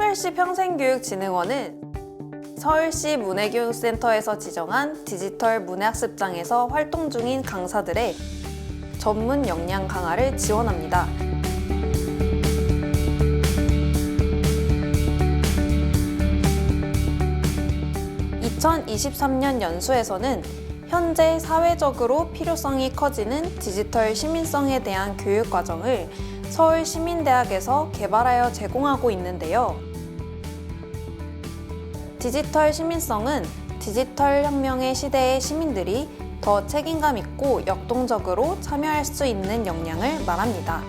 특별시 평생교육진흥원은 서울시 문해교육센터에서 지정한 디지털 문해학습장에서 활동 중인 강사들의 전문 역량 강화를 지원합니다. 2023년 연수에서는 현재 사회적으로 필요성이 커지는 디지털 시민성에 대한 교육 과정을 서울시민대학에서 개발하여 제공하고 있는데요. 디지털 시민성은 디지털 혁명의 시대의 시민들이 더 책임감 있고 역동적으로 참여할 수 있는 역량을 말합니다.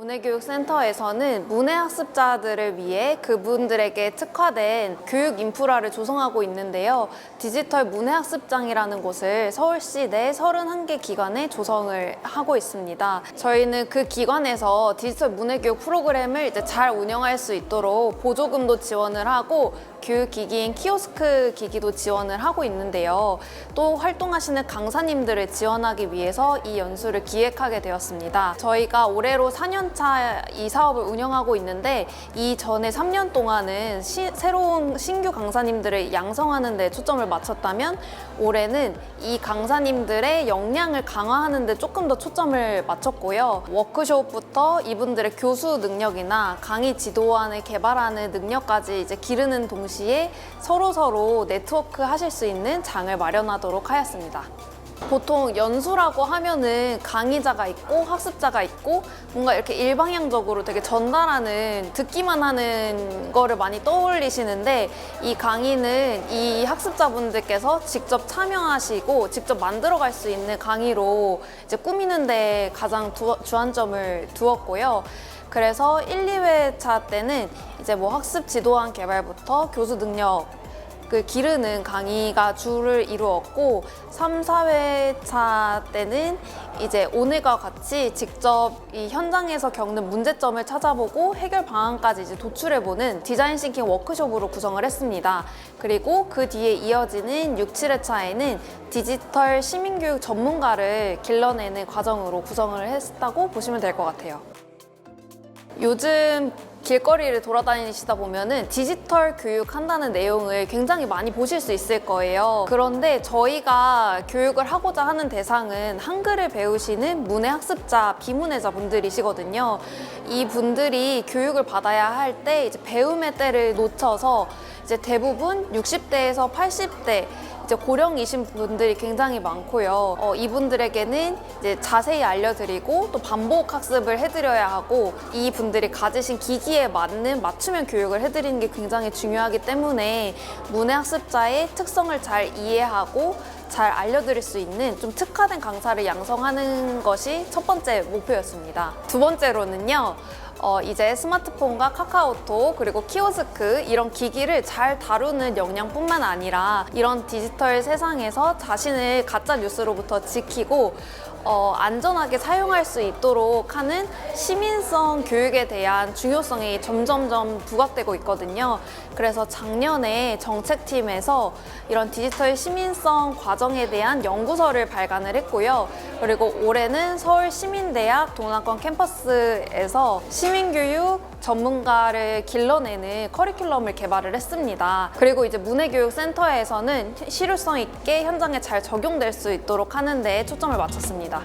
문해교육센터에서는 문해학습자들을 위해 그분들에게 특화된 교육 인프라를 조성하고 있는데요. 디지털 문해학습장이라는 곳을 서울시 내 31개 기관에 조성을 하고 있습니다. 저희는 그 기관에서 디지털 문해교육 프로그램을 이제 잘 운영할 수 있도록 보조금도 지원을 하고 교육기기인 키오스크 기기도 지원을 하고 있는데요. 또 활동하시는 강사님들을 지원하기 위해서 이 연수를 기획하게 되었습니다. 저희가 올해로 4년 차 이 사업을 운영하고 있는데 이 전에 3년 동안은 시- 새로운 신규 강사님들을 양성하는 데 초점을 맞췄다면 올해는 이 강사님들의 역량을 강화하는 데 조금 더 초점을 맞췄고요. 워크숍부터 이분들의 교수 능력이나 강의 지도안을 개발하는 능력까지 이제 기르는 동시에 서로 서로 네트워크 하실 수 있는 장을 마련하도록 하였습니다. 보통 연수라고 하면은 강의자가 있고 학습자가 있고 뭔가 이렇게 일방향적으로 되게 전달하는 듣기만 하는 거를 많이 떠올리시는데 이 강의는 이 학습자분들께서 직접 참여하시고 직접 만들어 갈 수 있는 강의로 이제 꾸미는데 가장 두- 주안점을 두었고요. 그래서 1, 2회차 때는 이제 뭐 학습 지도안 개발부터 교수 능력 그 기르는 강의가 주를 이루었고 3, 4회차 때는 이제 오늘과 같이 직접 이 현장에서 겪는 문제점을 찾아보고 해결 방안까지 이제 도출해보는 디자인 싱킹 워크숍으로 구성을 했습니다. 그리고 그 뒤에 이어지는 6, 7회차에는 디지털 시민교육 전문가를 길러내는 과정으로 구성을 했다고 보시면 될 것 같아요. 요즘 길거리를 돌아다니시다 보면은 디지털 교육 한다는 내용을 굉장히 많이 보실 수 있을 거예요. 그런데 저희가 교육을 하고자 하는 대상은 한글을 배우시는 문해학습자, 비문해자 분들이시거든요. 이 분들이 교육을 받아야 할 때 이제 배움의 때를 놓쳐서 이제 대부분 60대에서 80대 이제 고령이신 분들이 굉장히 많고요. 어, 이분들에게는 이제 자세히 알려드리고 또 반복 학습을 해드려야 하고 이 분들이 가지신 기기에 맞는 맞춤형 교육을 해드리는 게 굉장히 중요하기 때문에 문해 학습자의 특성을 잘 이해하고 잘 알려드릴 수 있는 좀 특화된 강사를 양성하는 것이 첫 번째 목표였습니다. 두 번째로는요. 어, 이제 스마트폰과 카카오톡 그리고 키오스크 이런 기기를 잘 다루는 역량뿐만 아니라 이런 디지털 세상에서 자신을 가짜 뉴스로부터 지키고 어, 안전하게 사용할 수 있도록 하는 시민성 교육에 대한 중요성이 점점점 부각되고 있거든요. 그래서 작년에 정책팀에서 이런 디지털 시민성 과정에 대한 연구서를 발간을 했고요. 그리고 올해는 서울 시민대학 동남권 캠퍼스에서 시민 교육 전문가를 길러내는 커리큘럼을 개발을 했습니다. 그리고 이제 문해교육센터에서는 실효성 있게 현장에 잘 적용될 수 있도록 하는 데 초점을 맞췄습니다.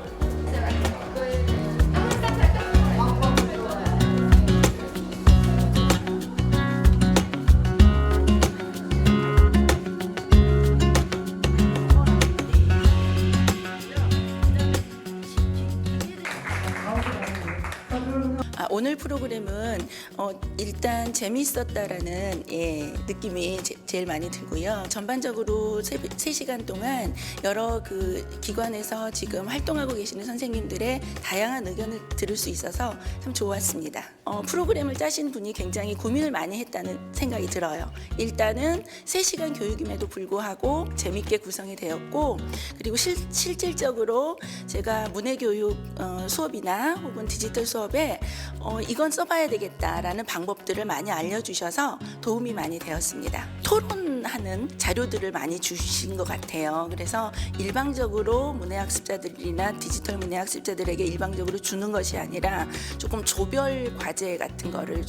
아, 오늘 프로그램은 어, 일단 재미있었다라는 예, 느낌이 제, 일 많이 들고요. 전반적으로 세, 세 시간 동안 여러 그 기관에서 지금 활동하고 계시는 선생님들의 다양한 의견을 들을 수 있어서 참 좋았습니다. 어, 프로그램을 짜신 분이 굉장히 고민을 많이 했다는 생각이 들어요. 일단은 세시간 교육임에도 불구하고 재밌게 구성이 되었고 그리고 실, 실질적으로 제가 문해교육 어, 수업이나 혹은 디지털 수업 에 어, 이건 써봐야 되겠다라는 방법들을 많이 알려주셔서 도움이 많이 되었습니다. 토론 하는 자료들을 많이 주신 것 같아요. 그래서 일방적으로 문해학습자들이나 디지털 문해학습자들에게 일방적으로 주는 것이 아니라 조금 조별 과제 같은 거를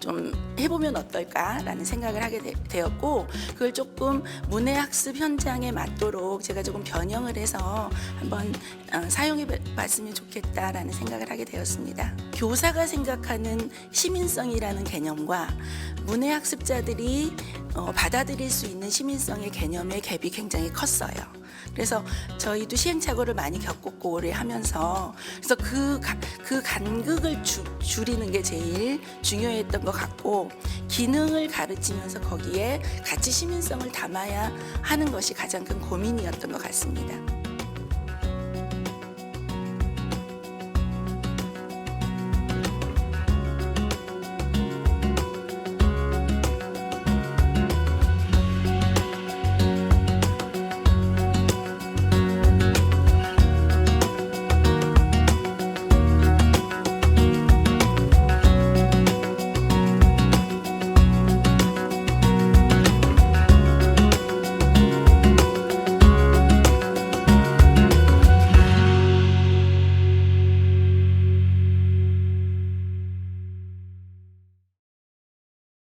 좀 해보면 어떨까라는 생각을 하게 되, 되었고 그걸 조금 문해학습 현장에 맞도록 제가 조금 변형을 해서 한번 어, 사용해 봤으면 좋겠다라는 생각을 하게 되었습니다. 교사가 생각하는 시민성이라는 개념과 문해학습자들이 어, 받아들일 수 있는 시민성의 개념의 갭이 굉장히 컸어요. 그래서 저희도 시행착오를 많이 겪었고 오래 하면서 그래서 그, 가- 그 간극을 주- 줄이는 게 제일 중요했던 것 같고 기능을 가르치면서 거기에 같이 시민성을 담아야 하는 것이 가장 큰 고민이었던 것 같습니다.